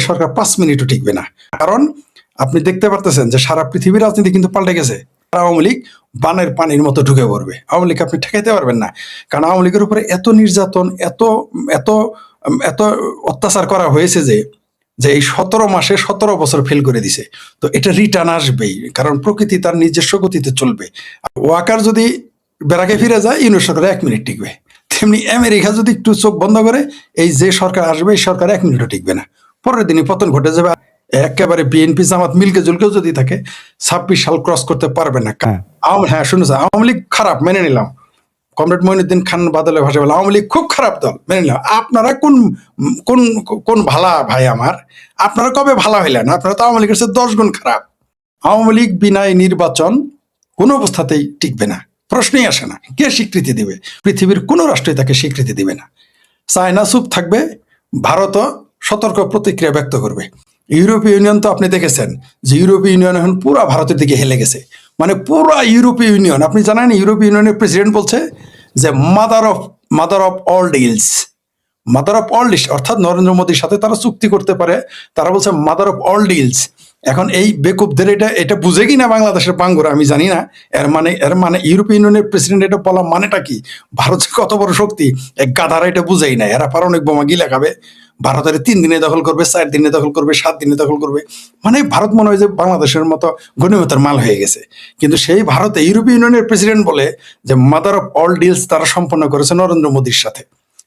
সরকার পাঁচ মিনিটও টিকবে না। কারণ আপনি দেখতে পারতেছেন যে সারা পৃথিবীর রাজনীতি কিন্তু পাল্টে গেছে। আওয়ামী লীগ বানের পানির মতো ঢুকে পড়বে। আওয়ামী লীগ আপনি ঠেকাইতে পারবেন না। কারণ আওয়ামী লীগের উপরে এত নির্যাতন, এত এত এত অত্যাচার করা হয়েছে যে যে এই সতেরো মাসে সতেরো বছর ফেল করে দিছে। তো এটা রিটার্ন আসবেই। কারণ প্রকৃতি তার নিজস্ব গতিতে চলবে। ওয়াকার যদি বেড়াকে ফিরে যায় ইউনিট সরকার এক মিনিট টিকবে। তেমনি আমেরিকা যদি একটু চোখ বন্ধ করে, এই যে সরকার আসবে, এই সরকার এক মিনিটও টিকবে না। পরের দিনই পতন ঘটে যাবে। একেবারে বিএনপি জামাত মিলকে জুলকেও যদি থাকে ছাব্বিশ সাল ক্রস করতে পারবে না। হ্যাঁ। হ্যাঁ শুনেছে আওয়ামী লীগ খারাপ মেনে নিলাম। কমরেড মইনুদ্দিন খান বাদলের ভাষা বলে আওয়ামী লীগ খুব খারাপ দল মেনে নিলাম। আপনারা কোন কোন কোন ভালা ভাই আমার? আপনারা কবে ভালা হইলেন? আপনারা তো আওয়ামী লীগের দশ গুণ খারাপ। আওয়ামী লীগ বিনা এই নির্বাচন কোনো অবস্থাতেই টিকবে না। প্রশ্নই আসে না কে স্বীকৃতি দিবে? পৃথিবীর কোনো রাষ্ট্রই তাকে স্বীকৃতি দিবে না। চায়না চুপ থাকবে ভারতও সতর্ক প্রতিক্রিয়া ব্যক্ত করবে। ইউরোপীয় ইউনিয়ন তো আপনি দেখেছেন যে ইউরোপীয় ইউনিয়ন এখন পুরো ভারতের দিকে হেলে গেছে। মানে পুরো ইউরোপীয় ইউনিয়ন, আপনি জানেন ইউরোপীয় ইউনিয়নের প্রেসিডেন্ট বলছে যে mother of mother of all deals mother of all deals অর্থাৎ নরেন্দ্র মোদীর সাথে তারা চুক্তি করতে পারে। তারা বলছে মাদার অফ অল ডিলস এখন এই বেকুবদের এটা এটা বুঝে কি না বাংলাদেশের বাঙ্গুরা আমি জানি না। এর মানে এর মানে ইউরোপীয় ইউনিয়নের প্রেসিডেন্ট এটা বলা মানেটা কি? ভারত কত বড় শক্তি এক গাধারা এটা বুঝেই না এরা পারমাণবিক বোমা গিলে খাবে। ভারতের তিন দিনে দখল করবে, চার দিনে দখল করবে, সাত দিনে দখল করবে। মানে ভারত মনে হয় যে বাংলাদেশের মতো গণিমতার মাল হয়ে গেছে। কিন্তু সেই ভারতে ইউরোপীয় ইউনিয়নের প্রেসিডেন্ট বলে যে মাদার অফ অল ডিলস তারা সম্পন্ন করেছে নরেন্দ্র মোদীর সাথে।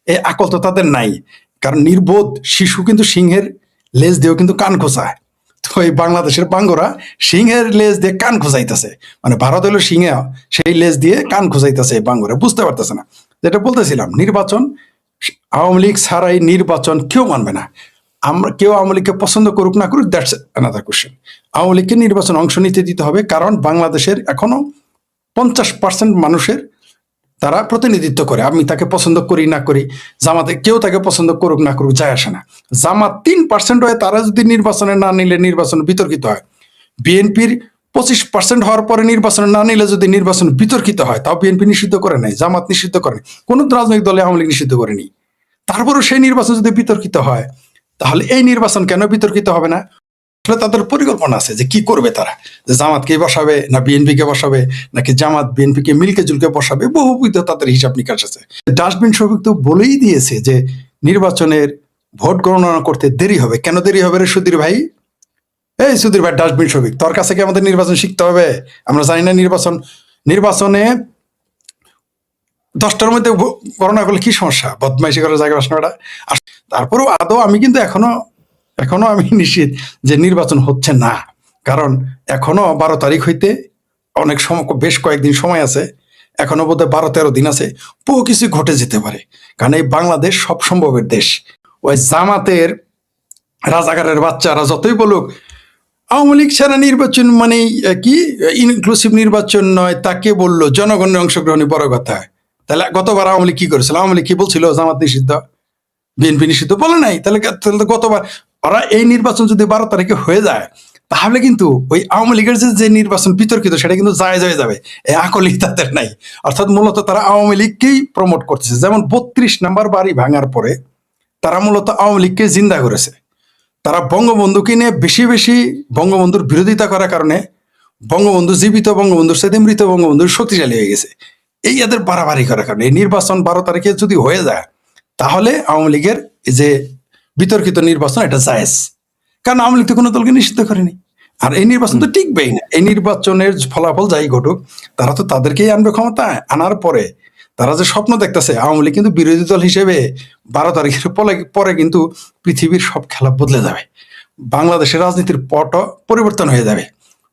এই আকল তো তাদের নাই। কারণ নির্বোধ শিশু কিন্তু সিংহের লেজ দিয়েও কিন্তু কান খোঁচায়। তো এই বাংলাদেশের বাঙ্গরা সিংহের লেজ দিয়ে কান খোঁচাইতেছে। মানে ভারত হলো সিংহে, সেই লেজ দিয়ে কান খোঁচাইতেছে এই বাঙ্গরা। বুঝতে পারতেছে না। যেটা বলতেছিলাম, নির্বাচন আওয়ামী লীগ ছাড়াই নির্বাচন কেউ মানবে না। আমরা কেউ আওয়ামী লীগকে পছন্দ করুক না করুক দ্যাটস অ্যানাদার কোশ্চেন আওয়ামী লীগকে নির্বাচন অংশ নিতে দিতে হবে কারণ বাংলাদেশের এখনও পঞ্চাশ পার্সেন্ট মানুষের তারা প্রতিনিধিত্ব করে। আমি তাকে পছন্দ করি না করি, জামাতে কেউ তাকে পছন্দ করুক না করুক, যায় আসে না। জামাত তিন পার্সেন্ট হয় তারা যদি নির্বাচনে না নিলে নির্বাচন বিতর্কিত হয়। বিএনপির পঁচিশ পার্সেন্ট হওয়ার পরে নির্বাচন না নিলে যদি নির্বাচন বিতর্কিত হয়, তাও বিএনপি নিষিদ্ধ করে নাই, জামাত নিষিদ্ধ করে কোনো রাজনৈতিক দলে আওয়ামী লীগ নিষিদ্ধ করেনি। তারপরেও সেই নির্বাচন যদি বিতর্কিত হয়, তাহলে এই নির্বাচন কেন বিতর্কিত হবে না? আসলে তাদের পরিকল্পনা আছে যে কি করবে তারা? যে জামাতকে বসাবে না বিএনপি কে বসাবে, নাকি জামাত বিএনপি কে মিলকে জুলকে বসাবে? বহুবিধ তাদের হিসাব নিকাশ আছে। ডাস্টবিন শফিক তো বলেই দিয়েছে যে নির্বাচনের ভোট গণনা করতে দেরি হবে। কেন দেরি হবে রে সুধীর ভাই? এই সুধীর ভাই, ডাস্টবিন শফিক তোর কাছে কি আমাদের নির্বাচন শিখতে হবে? আমরা জানি না নির্বাচন, নির্বাচনে দশটার মধ্যে গণনা করলে কি সমস্যা? বদমাইশি করার জায়গা আর তারপরেও আদৌ আমি কিন্তু এখনও এখনও আমি নিশ্চিত যে নির্বাচন হচ্ছে না। কারণ এখনও বারো তারিখ হইতে অনেক সময় বেশ কয়েকদিন সময় আছে। এখনও বোধহয় বারো তেরো দিন আছে। বহু কিছু ঘটে যেতে পারে। কারণ এই বাংলাদেশ সব সম্ভবের দেশ। ওই জামাতের, রাজাকারের বাচ্চারা যতই বলুক আওয়ামী লীগ ছাড়া নির্বাচন মানে কি? ইনক্লুসিভ নির্বাচন নয়, তাকে বলল জনগণের অংশগ্রহণই বড় কথা। তাহলে গতবার আওয়ামী লীগ কি করেছিল? আওয়ামী লীগ কি বলছিল, জামাত নিষিদ্ধ বিএনপি নিষিদ্ধ? বলে নাই। তাহলে তাহলে গতবার ওরা এই নির্বাচন যদি বারো তারিখে হয়ে যায়, তাহলে কিন্তু ওই আওয়ামী লীগের যে নির্বাচন বিতর্কিত, সেটা কিন্তু যায় হয়ে যাবে। এই আকলিক তাদের নাই। অর্থাৎ মূলত তারা আওয়ামী লীগকেই প্রমোট করতেছে। যেমন বত্রিশ নাম্বার বাড়ি ভাঙার পরে তারা মূলত আওয়ামী লীগকে জিন্দা করেছে। তারা বঙ্গবন্ধুকে নিয়ে বেশি বেশি বঙ্গবন্ধুর বিরোধিতা করার কারণে বঙ্গবন্ধু জীবিত, বঙ্গবন্ধুর সাথে মৃত, বঙ্গবন্ধুর শক্তিশালী হয়ে গেছে। এই এদের বাড়াবাড়ি করার কারণে, এই নির্বাচন বারো তারিখে যদি হয়ে যায়, তাহলে আওয়ামী লীগের যে বিতর্কিত নির্বাচন, এটা জায়েজ। কারণ আওয়ামী লীগ তো কোনো দলকে নিষিদ্ধ করেনি। আর এই নির্বাচন তো টিকবেই না। এই নির্বাচনের ফলাফল যাই ঘটুক, তারা তো তাদেরকেই আনবে ক্ষমতায়। আনার পরে তারা যে স্বপ্ন দেখতেছে আওয়ামী লীগ কিন্তু বিরোধী দল হিসেবে বারো তারিখের পরে পরে কিন্তু পৃথিবীর সব খেলা বদলে যাবে। বাংলাদেশের রাজনীতির পট পরিবর্তন হয়ে যাবে।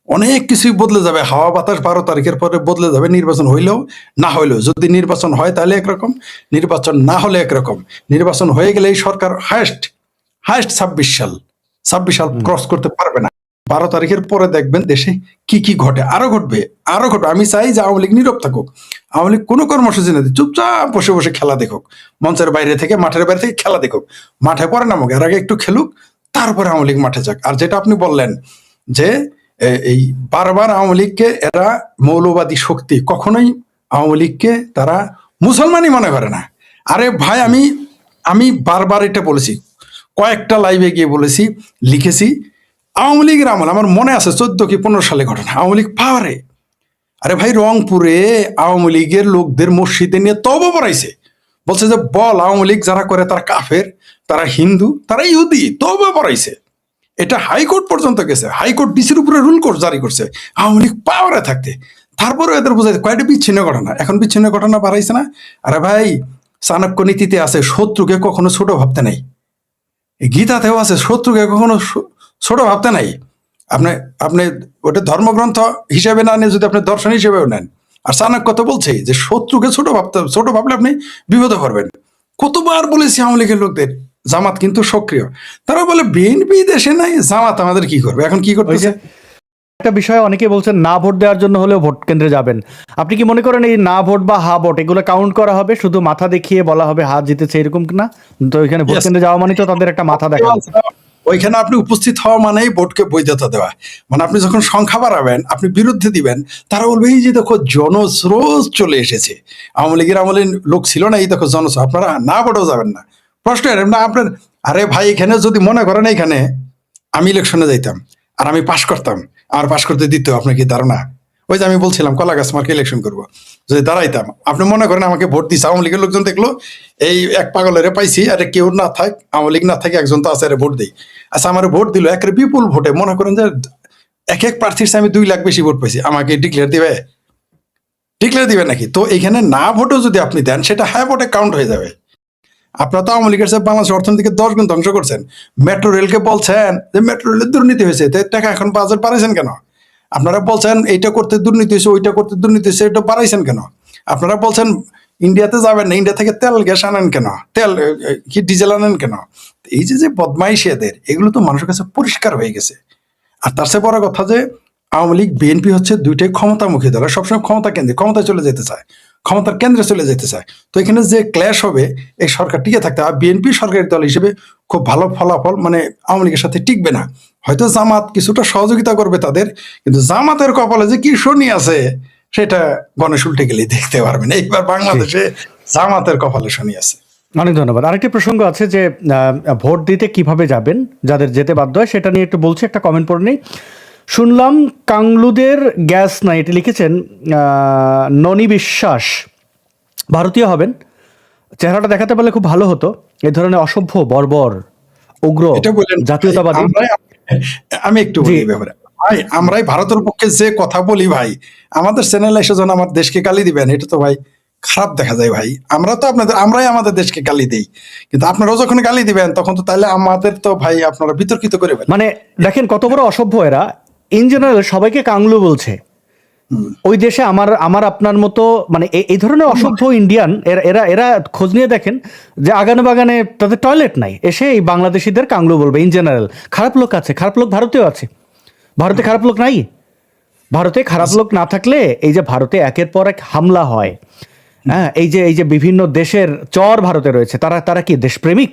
অনেক কিছুই বদলে যাবে। হাওয়া বাতাস বারো তারিখের পরে বদলে যাবে। নির্বাচন হইলেও না হইলেও। যদি নির্বাচন হয় তাহলে একরকম নির্বাচন না হলে একরকম। নির্বাচন হয়ে গেলে এই সরকার হায়েস্ট হায়েস্ট ছাব্বিশ সাল ছাব্বিশ সাল ক্রস করতে পারবে না। বারো তারিখের পরে দেখবেন দেশে কি কি ঘটে। আরও ঘটবে আরও ঘটবে। আমি চাই যে আওয়ামী লীগ নীরব থাকুক। আওয়ামী লীগ কোনো কর্মসূচি না চুপচাপ বসে বসে খেলা দেখুক। মঞ্চের বাইরে থেকে, মাঠের বাইরে থেকে খেলা দেখুক। মাঠে পরে নামুক এর আগে একটু খেলুক, তারপরে আওয়ামী লীগ মাঠে যাক। আর যেটা আপনি বললেন যে এই বারবার আওয়ামী লীগকে এরা মৌলবাদী শক্তি, কখনোই আওয়ামী লীগকে তারা মুসলমানই মনে করে না। আরে ভাই, আমি আমি বারবার এটা বলেছি। কয়েকটা লাইভে গিয়ে বলেছি, লিখেছি আওয়ামী লীগের আমল আমার মনে আছে, চোদ্দ কি পনেরো সালে ঘটনা। আওয়ামী লীগ পাওয়ারে আরে ভাই, রংপুরে আওয়ামী লীগের লোকদের মসজিদে নিয়ে তব পড়াইছে বলছে যে, বল, আওয়ামী লীগ যারা করে তারা কাফের, তারা হিন্দু, তারা ইহুদি তব পড়াইছে এটা হাইকোর্ট পর্যন্ত গেছে। হাইকোর্ট ডিসির উপরে রুল কোর্ট জারি করছে। আওয়ামী লীগ পাওয়ারে থাকতে। তারপরে এদের বোঝাইছে কয়েকটা বিচ্ছিন্ন ঘটনা? এখন বিচ্ছিন্ন ঘটনা বাড়াইছে না? আরে ভাই চাণক্য নীতিতে আছে, শত্রুকে কখনো ছোট ভাবতে নাই। গীতাতেও আছে, শত্রুকে কখনো ছোট ভাবতে নাই। আপনি আপনি ওটা ধর্মগ্রন্থ হিসেবে না নিয়ে যদি আপনি দর্শন হিসেবেও নেন আর চাণক্য তো বলছে যে শত্রুকে ছোট ভাবতে ছোট ভাবলে আপনি বিপদে পড়বেন। কতবার বলেছি আওয়ামী লীগের লোকদের জামাত কিন্তু সক্রিয়। তারা বলে বিএনপি দেশে নাই জামাত আমাদের কি করবে? এখন কি করতেছে? একটা বিষয় অনেকে বলছেন না ভোট দেওয়ার জন্য হলেও ভোট কেন্দ্রে যাবেন। আপনি কি মনে করেন এই না ভোট বা হা ভোট এগুলো কাউন্ট করা হবে? শুধু মাথা দেখিয়ে বলা হবে হাত জিতেছে এরকম না? তো এখানে ভোট কেন্দ্রে যাওয়া মানে তো তাদের একটা মাথা দেখা। ওইখানে আপনি উপস্থিত হওয়া মানেই ভোটকে বৈধতা দেওয়া। মানে আপনি যখন সংখ্যা বাড়াবেন, আপনি বিরুদ্ধে দিবেন, তারা বলবে, এই যে দেখো জনস্রোত চলে এসেছে। আওয়ামী লীগের আমলে লোক ছিল না, এই দেখো জনস্রোত, আপনারা না ভোটেও যাবেন না। প্রশ্ন না আপনার, আরে ভাই, এখানে যদি মনে করেন এখানে আমি ইলেকশনে যাইতাম, আর আমি পাশ করতাম, আর পাশ করতে দিত আপনার কি ধারণা? ওই যে আমি বলছিলাম, কলা গাছ মার্কে ইলেকশন করব। যদি দাঁড়াইতাম, আপনি মনে করেন আমাকে ভোট দিচ্ছে আওয়ামী লীগের লোকজন দেখল, এই এক পাগলেরে পাইছি, আরে কেউ না থাক, আওয়ামী লীগ না থাকে, একজন তো আছে, আরে ভোট দিই। আচ্ছা আমার ভোট দিল, একের বিপুল ভোটে, মনে করেন যে এক এক প্রার্থীর আমি দুই লাখ বেশি ভোট পাইছি। আমাকে ডিক্লেয়ার দিবে? ডিক্লেয়ার দিবে নাকি? তো এখানে না ভোটও যদি আপনি দেন, সেটা হ্যাঁ ভোটে কাউন্ট হয়ে যাবে। আপনারা তো আওয়ামী লীগের সাথে বাংলাদেশ অর্থনীতিকে দশ গুণ ধ্বংস করছেন। মেট্রো রেলকে বলছেন যে মেট্রো রেলের দুর্নীতি হয়েছে টাকা এখন বাজার বাড়াইছেন কেন? আপনারা বলছেন এইটা করতে দুর্নীতি হয়েছে, ওইটা করতে দুর্নীতি হয়েছে, এটা বাড়াইছেন কেন? আপনারা বলছেন ইন্ডিয়াতে যাবেন না ইন্ডিয়া থেকে তেল, গ্যাস আনেন কেন? তেল কি ডিজেল আনেন কেন? এই যে যে বদমাইশি এদের, এগুলো তো মানুষের কাছে পরিষ্কার হয়ে গেছে। আর তার চেয়ে বড় কথা যে, আওয়ামী লীগ বিএনপি হচ্ছে দুইটাই ক্ষমতামুখী দল সবসময় ক্ষমতা কেন্দ্রে ক্ষমতায় চলে যেতে চায়, ক্ষমতার কেন্দ্রে চলে যেতে চায়। তো এখানে যে ক্ল্যাশ হবে, এই সরকার টিকে থাকতে আর বিএনপি সরকারি দল হিসেবে খুব ভালো ফলাফল মানে আওয়ামী লীগের সাথে টিকবে না। হয়তো জামাত কিছুটা সহযোগিতা করবে তাদের কিন্তু জামাতের কপালে যে কি শনি আছে সেটা গণেশ উল্টে গেলেই দেখতে পারবেন। এইবার বাংলাদেশে জামাতের কপালে শনি আছে। অনেক ধন্যবাদ। আরেকটি প্রসঙ্গ আছে যে ভোট দিতে কীভাবে যাবেন? যাদের যেতে বাধ্য হয় সেটা নিয়ে একটু বলছি একটা কমেন্ট পড়ে নেই। শুনলাম কাংলুদের গ্যাস নাই এটি লিখেছেন আহ, ননি বিশ্বাস। ভারতীয় হবেন। চেহারাটা দেখাতে পারলে খুব ভালো হতো। এই ধরনের অসভ্য বর্বর উগ্র জাতীয়তাবাদী। আমি একটু বলি ব্যাপারে। ভাই আমরাই ভারতের পক্ষে যে কথা বলি ভাই আমাদের চ্যানেল এসে যেন আমার দেশকে গালি দিবেন এটা তো ভাই খারাপ দেখা যায় ভাই। আমরা তো আপনাদের আমরাই আমাদের দেশকে গালি দেই। কিন্তু আপনারাও যখন গালি দিবেন তখন তো তাহলে আমাদের তো ভাই আপনারা বিতর্কিত করে মানে দেখেন কত বড় অসভ্য এরা। ইন জেনারেল সবাইকে কাংলু বলছে। ওই দেশে আমার আমার আপনার মতো মানে এই ধরনের অসভ্য ইন্ডিয়ান এরা এরা খোঁজ নিয়ে দেখেন যে আগানে বাগানে তাদের টয়লেট নাই। এসে এই বাংলাদেশিদের কাংলু বলবে ইন জেনারেল খারাপ লোক আছে, খারাপ লোক ভারতেও আছে। ভারতে খারাপ লোক নাই? ভারতে খারাপ লোক না থাকলে এই যে ভারতে একের পর এক হামলা হয়। হ্যাঁ এই যে এই যে বিভিন্ন দেশের চর ভারতে রয়েছে, তারা তারা কি দেশপ্রেমিক।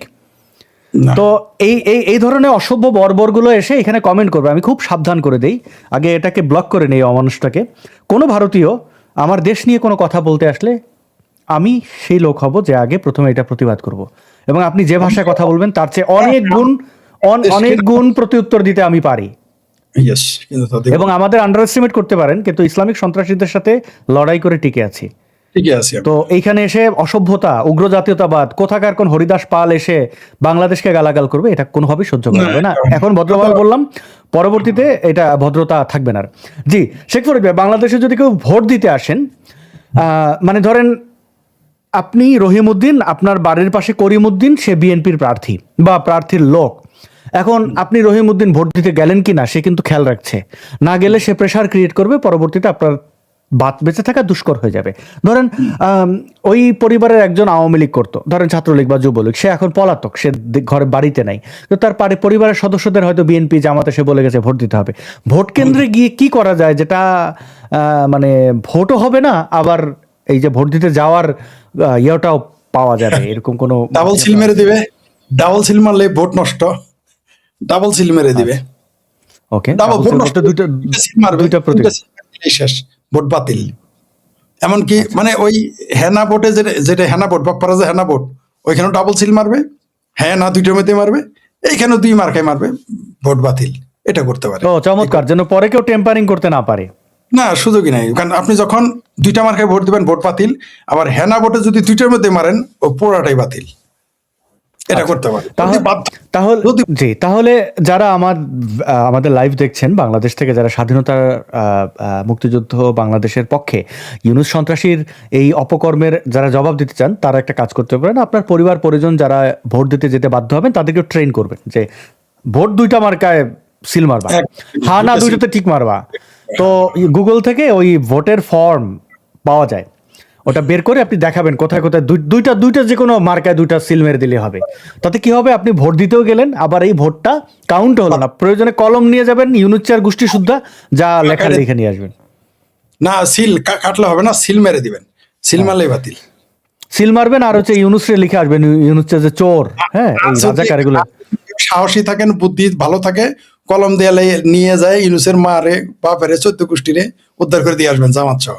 তো এই এই এই ধরনের অসভ্য বর্বরগুলো এসে এখানে কমেন্ট করবে। আমি খুব সাবধান করে দেই। আগে এটাকে ব্লক করে নেই অমানুষটাকে। কোনো ভারতীয় আমার দেশ নিয়ে কোনো কথা বলতে আসলে আমি সেই লোক হব যে আগে প্রথমে এটা প্রতিবাদ করব। এবং আপনি যে ভাষায় কথা বলবেন তার চেয়ে অনেক গুণ অন- অনেক গুণ প্রতিউত্তর দিতে আমি পারি। এবং আমাদের আন্ডার এস্টিমেট করতে পারেন কিন্তু ইসলামিক সন্ত্রাসীদের সাথে লড়াই করে টিকে আছি। ঠিকই আছে তো এইখানে এসে অসভ্যতা উগ্র জাতীয়তাবাদ কোথাকার কোন হরিদাস পাল এসে বাংলাদেশকে গালাগাল করবে এটা কোনোভাবেই সহ্য করা যাবে না। এখন ভদ্রভাবে বললাম পরবর্তীতে এটা ভদ্রতা থাকবে না জি শেখ ফরিদ ভাই বাংলাদেশে যদি কেউ ভোট দিতে আসেন মানে ধরেন আপনি রহিমউদ্দিন আপনার বাড়ির পাশে করিমউদ্দিন সে বিএনপির প্রার্থী বা প্রার্থীর লোক। এখন আপনি রহিমউদ্দিন ভোট দিতে গেলেন কি না সে কিন্তু খেয়াল রাখছে। না গেলে সে প্রেশার ক্রিয়েট করবে পরবর্তীতে আপনার বাদ বেঁচে থাকা দুষ্কর হয়ে যাবে। ধরেন ওই পরিবারের একজন আওয়ামী লীগ করতো। ধরেন ছাত্রলীগ বা যুবলীগ সে এখন পলাতক সে ঘরে বাড়িতে নাই। তো তার পারে পরিবারের সদস্যদের হয়তো বিএনপি জামাতে সে বলে গেছে ভোট দিতে হবে। ভোট কেন্দ্রে গিয়ে কি করা যায়? যেটা মানে ভোটও হবে না আবার এই যে ভোট দিতে যাওয়ার ইয়েটাও পাওয়া যাবে। এরকম কোনো ডাবল সিল মেরে দিবে। ডাবল সিল মারলে ভোট নষ্ট। ডাবল সিল মেরে দিবে। ওকে ডাবল ভোট নষ্ট দুইটা দুইটা প্রতীক মারলেই শেষ। ভোট বাতিল। এমনকি মানে ওই হেনা ভোটে যেটা যেটা হেনা ভোট বাপ্পারা যে হেনা ভোট ওইখানে ডাবল সিল মারবে হ্যাঁ না দুইটার মধ্যে মারবে এইখানে দুই মার্কায় মারবে ভোট বাতিল। এটা করতে পারে। ও চমৎকার যেন পরে কেউ টেম্পারিং করতে না পারে। না সুযোগই নাই। কারণ আপনি যখন দুইটা মার্কায় ভোট দিবেন ভোট বাতিল আবার হেনা ভোটে যদি দুইটার মধ্যে মারেন ও পুরাটাই বাতিল। এটা করতে পারে। তাহলে জি তাহলে যারা আমার আমাদের লাইভ দেখছেন বাংলাদেশ থেকে যারা স্বাধীনতার মুক্তিযুদ্ধ বাংলাদেশের পক্ষে ইউনুস সন্ত্রাসীর এই অপকর্মের যারা জবাব দিতে চান তারা একটা কাজ করতে পারেন। আপনার পরিবার পরিজন যারা ভোট দিতে যেতে বাধ্য হবেন তাদেরকে ট্রেন করবেন যে ভোট দুইটা মার্কায় সিল মারবা। হ্যাঁ না দুইটা দুইটাতে ঠিক মারবা। তো গুগল থেকে ওই ভোটের ফর্ম পাওয়া যায়। ওটা বের করে আপনি দেখাবেন কোথায় কোথায় দুই- দুইটা দুইটা যে কোনো মার্কায় দুইটা সিল মেরে দিলে হবে। তাতে কি হবে? আপনি ভোট দিতেও গেলেন আবার এই ভোটটা কাউন্ট হলো না। প্রয়োজনে কলম নিয়ে যাবেন ইউনুচ্চার গোষ্ঠী সুদ্ধা যা লেখা লিখে নিয়ে আসবেন। না সিল কাটলে হবে না সিল মেরে দিবেন। সিল হ্যাঁ। মারলেই বাতিল। সিল মারবেন আর হচ্ছে ইউনুসরে লিখে আসবেন ইউনুচ্চার যে চোর হ্যাঁ এই যদি রাজাকার এগুলো সাহসী থাকেন বুদ্ধি ভালো থাকে কলম দেয়ালে নিয়ে যায় ইউনুসের মারে বাপেরে চোদ্দ গোষ্ঠীরে উদ্ধার করে দিয়ে আসবেন জামাত সহ।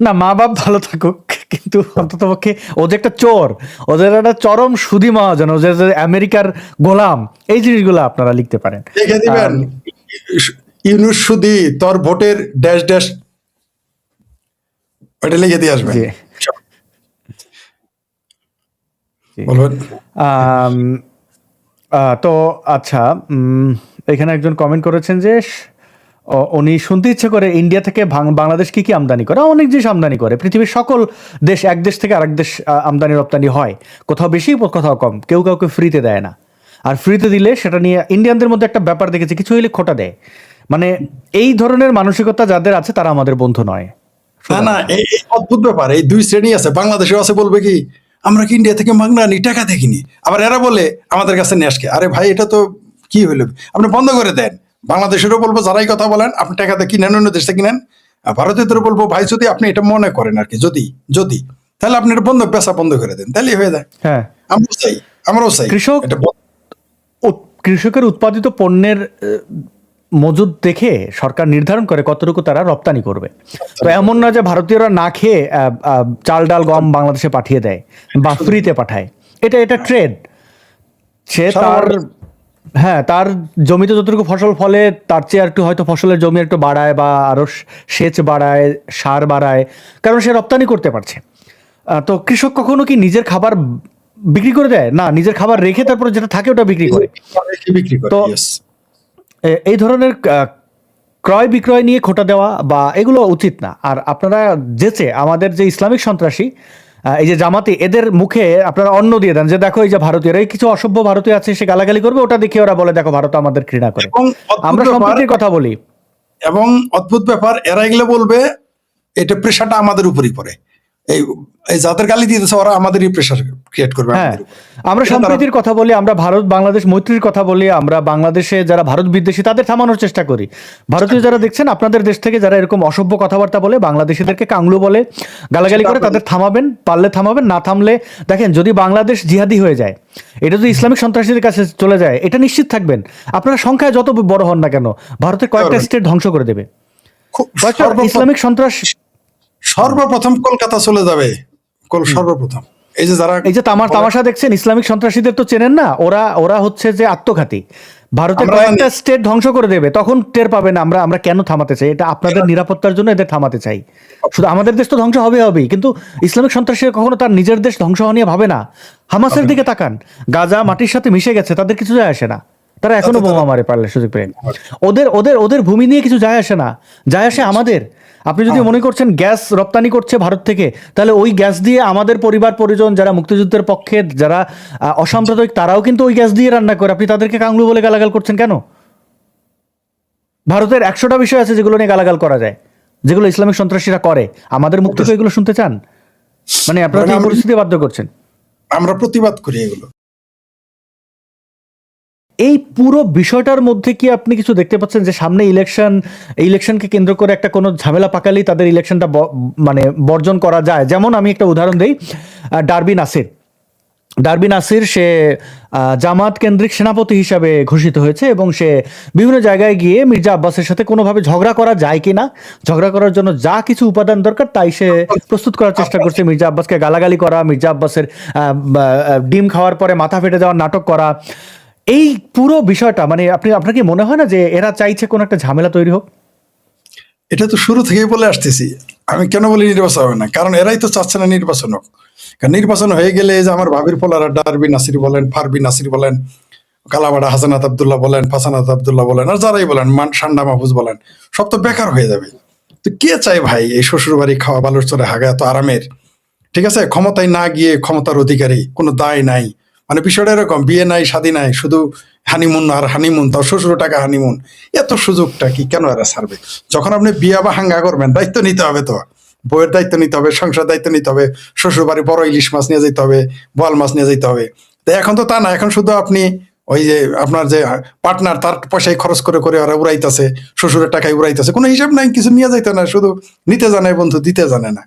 না মা বাপ ভালো থাকুক কিন্তু অন্তত পক্ষে ও যে একটা চোর ওদের একটা চরম সুদি মহাজন ও যে আমেরিকার গোলাম এই জিনিসগুলো আপনারা লিখতে পারেন। লিখে দিবেন ইউনুস সুদি তোর ভোটের ড্যাশ ড্যাশ ওটা লিখে দিয়ে। আহ, তো আচ্ছা উম, এখানে একজন কমেন্ট করেছেন যে উনি শুনতে ইচ্ছে করে ইন্ডিয়া থেকে বাংলাদেশ কি কি আমদানি করে? অনেক জিনিস আমদানি করে। পৃথিবীর সকল দেশ এক দেশ থেকে আরেক দেশ আমদানি রপ্তানি হয়। কোথাও বেশি, কোথাও কম। কেউ কাউকে ফ্রিতে দেয় না। আর ফ্রিতে দিলে সেটা নিয়ে ইন্ডিয়ানদের মধ্যে একটা ব্যাপার দেখেছি, কিছু হইলে খোটা দেয়। মানে এই ধরনের মানসিকতা যাদের আছে, তারা আমাদের বন্ধু নয়। না না, এই অদ্ভুত ব্যাপার। এই দুই শ্রেণি আছে। বাংলাদেশেও আছে বলবে কি, আমরা কি ইন্ডিয়া থেকে মাংনা আনি টাকা দেখিনি? আবার এরা বলে, আমাদের কাছে নিয়ে আসকে আরে ভাই, এটা তো কি হইল? আপনি বন্ধ করে দেন। বাংলাদেশেরও বলব যারাই কথা বলেন আপনি টাকা দিয়ে কিনেন অন্য দেশ কিনেন আর ভারতীয়দেরও বলব ভাই যদি আপনি এটা মনে করেন আর কি যদি যদি তাহলে আপনি এটা বন্ধ পেশা বন্ধ করে দেন তাহলেই হয়ে যায়। হ্যাঁ। আমরাও চাই আমরাও চাই কৃষক কৃষকের উৎপাদিত পণ্যের মজুদ দেখে সরকার নির্ধারণ করে কতটুকু তারা রপ্তানি করবে। তো এমন না যে ভারতীয়রা না খেয়ে চাল ডাল গম বাংলাদেশে পাঠিয়ে দেয় বা ফ্রিতে পাঠায়। এটা এটা ট্রেড। সে তার হ্যাঁ তার জমিতে যতটুকু ফসল ফলে তার চেয়ে একটু হয়তো ফসলের জমি একটু বাড়ায় বা আরও সেচ বাড়ায় সার বাড়ায় কারণ সে রপ্তানি করতে পারছে। তো কৃষক কখনো কি নিজের খাবার বিক্রি করে দেয়? না নিজের খাবার রেখে তারপরে যেটা থাকে ওটা বিক্রি করে। তো- এই ধরনের ক্রয় বিক্রয় নিয়ে খোটা দেওয়া বা এগুলো উচিত না। আর আপনারা যেচে আমাদের যে ইসলামিক সন্ত্রাসী এই যে জামাতি এদের মুখে আপনারা অন্য দিয়ে দেন যে দেখো এই যে ভারতীয়রা এই কিছু অসভ্য ভারতীয় আছে সে গালাগালি করবে ওটা দেখে ওরা বলে দেখো ভারত আমাদের ঘৃণা করে। আমরা সম্প্রীতির কথা বলি। এবং অদ্ভুত ব্যাপার এরা এগুলো বলবে এটা প্রেশারটা আমাদের উপরই পড়ে। এই এই যাদের গালি দিতেছে ওরা আমাদেরই প্রেশার ক্রিয়েট করবে হ্যাঁ। আমরা সম্প্রীতির কথা বলি আমরা ভারত বাংলাদেশ মৈত্রীর কথা বলি আমরা বাংলাদেশে যারা ভারত বিদ্বেষী তাদের থামানোর চেষ্টা করি। ভারতীয় যারা দেখছেন আপনাদের দেশ থেকে যারা এরকম অসভ্য কথাবার্তা বলে বাংলাদেশিদেরকে কাংলু বলে গালাগালি করে তাদের থামাবেন পারলে থামাবেন না থামলে দেখেন যদি বাংলাদেশ জিহাদি হয়ে যায় এটা যদি ইসলামিক সন্ত্রাসীদের কাছে চলে যায় এটা নিশ্চিত থাকবেন। আপনারা সংখ্যায় যত বড় হন না কেন ভারতের কয়েকটা স্টেট ধ্বংস করে দেবে। ইসলামিক সন্ত্রাস সর্বপ্রথম কলকাতা চলে যাবে। সর্বপ্রথম। এই যে যারা এই যে তামার তামাশা দেখছেন ইসলামিক সন্ত্রাসীদের তো চেনেন না? ওরা ওরা হচ্ছে যে আত্মঘাতী। ভারতের কয়েকটা স্টেট ধ্বংস করে দেবে তখন টের পাবেন আমরা আমরা কেন থামাতে চাই? এটা আপনাদের নিরাপত্তার জন্য এদের থামাতে চাই। শুধু আমাদের দেশ তো ধ্বংস হবে হবেই। কিন্তু ইসলামিক সন্ত্রাসী কখনো তার নিজের দেশ ধ্বংস হওয়া নিয়ে ভাবে না। হামাসের দিকে তাকান। গাজা মাটির সাথে মিশে গেছে তাদের কিছু যায় আসে না। তারা এখনও বোমা মারে পারলে সুযোগ পেয়ে। ওদের ওদের ওদের ভূমি নিয়ে কিছু যায় আসে না। যায় আসে আমাদের। আপনি যদি মনে করছেন গ্যাস রপ্তানি করছে ভারত থেকে তাহলে ওই গ্যাস দিয়ে আমাদের পরিবার পরিজন যারা মুক্তিযুদ্ধের পক্ষে যারা অসাম্প্রদায়িক তারাও কিন্তু ওই গ্যাস দিয়ে রান্না করে। আপনি তাদেরকে কাংলু বলে গালাগাল করছেন কেন? ভারতের একশোটা বিষয় আছে যেগুলো নিয়ে গালাগাল করা যায় যেগুলো ইসলামিক সন্ত্রাসীরা করে। আমাদের থেকে এগুলো শুনতে চান? মানে আপনারা আমি- পরিস্থিতি বাধ্য করছেন? আমরা প্রতিবাদ করি এগুলো। এই পুরো বিষয়টার মধ্যে কি আপনি কিছু দেখতে পাচ্ছেন যে সামনে ইলেকশন ইলেকশনকে কেন্দ্র করে একটা কোনো ঝামেলা পাকালেই তাদের ইলেকশনটা মানে বর্জন করা যায়? যেমন আমি একটা উদাহরণ দিই আহ, আসির। নাসির ডারবি নাসির সে জামাত কেন্দ্রিক সেনাপতি হিসাবে ঘোষিত হয়েছে এবং সে বিভিন্ন জায়গায় গিয়ে মির্জা আব্বাসের সাথে কোনোভাবে ঝগড়া করা যায় কিনা ঝগড়া করার জন্য যা কিছু উপাদান দরকার তাই সে প্রস্তুত করার চেষ্টা করছে মির্জা আব্বাসকে গালাগালি করা মির্জা আব্বাসের ডিম খাওয়ার পরে মাথা ফেটে যাওয়ার নাটক করা। এই পুরো বিষয়টা মানে আপনি, আপনার কি মনে হয় না যে এরা চাইছে কোন একটা ঝামেলা তৈরি হোক? এটা তো শুরু থেকেই বলে আসতেছি। আমি কেন বলি নির্বাচন হবে না? কারণ এরাই তো চাচ্ছে না নির্বাচন হোক। কারণ নির্বাচন হয়ে গেলে যে আমার ভাবির পোলারা ডারবি নাসির বলেন, ফারবি নাসির বলেন কালাবাড়া হাসানাত আবদুল্লাহ বলেন, ফাসানাত আবদুল্লাহ বলেন, আর যারাই বলেন, মান সান্ডা মাহফুজ বলেন, সব তো বেকার হয়ে যাবে। তো কে চায় ভাই এই শ্বশুর বাড়ি খাওয়া বালুর চরে হাগা এত আরামের? ঠিক আছে, ক্ষমতায় না গিয়ে ক্ষমতার অধিকারী, কোনো দায় নাই। মানে বিষয়টা এরকম, বিয়ে নাই, শাদী নাই, শুধু হানিমুন আর হানিমুন তাও শ্বশুর টাকা হানিমুন এত সুযোগটা কি কেন এরা ছাড়বে? যখন আপনি বিয়া বা হাঙ্গা করবেন, দায়িত্ব নিতে হবে তো। বইয়ের দায়িত্ব নিতে হবে সংসার দায়িত্ব নিতে হবে শ্বশুর বাড়ি বড় ইলিশ মাছ নিয়ে যেতে হবে, বোয়াল মাছ নিয়ে যেতে হবে। তো এখন তো তা না, এখন শুধু আপনি ওই যে আপনার যে পার্টনার তার পয়সায় খরচ করে করে ওরা উড়াইতেছে, শ্বশুরের টাকায় উড়াইতেছে, কোনো হিসাব নাই, কিছু নিয়ে যাইতে না, শুধু নিতে জানে বন্ধু, দিতে জানে না।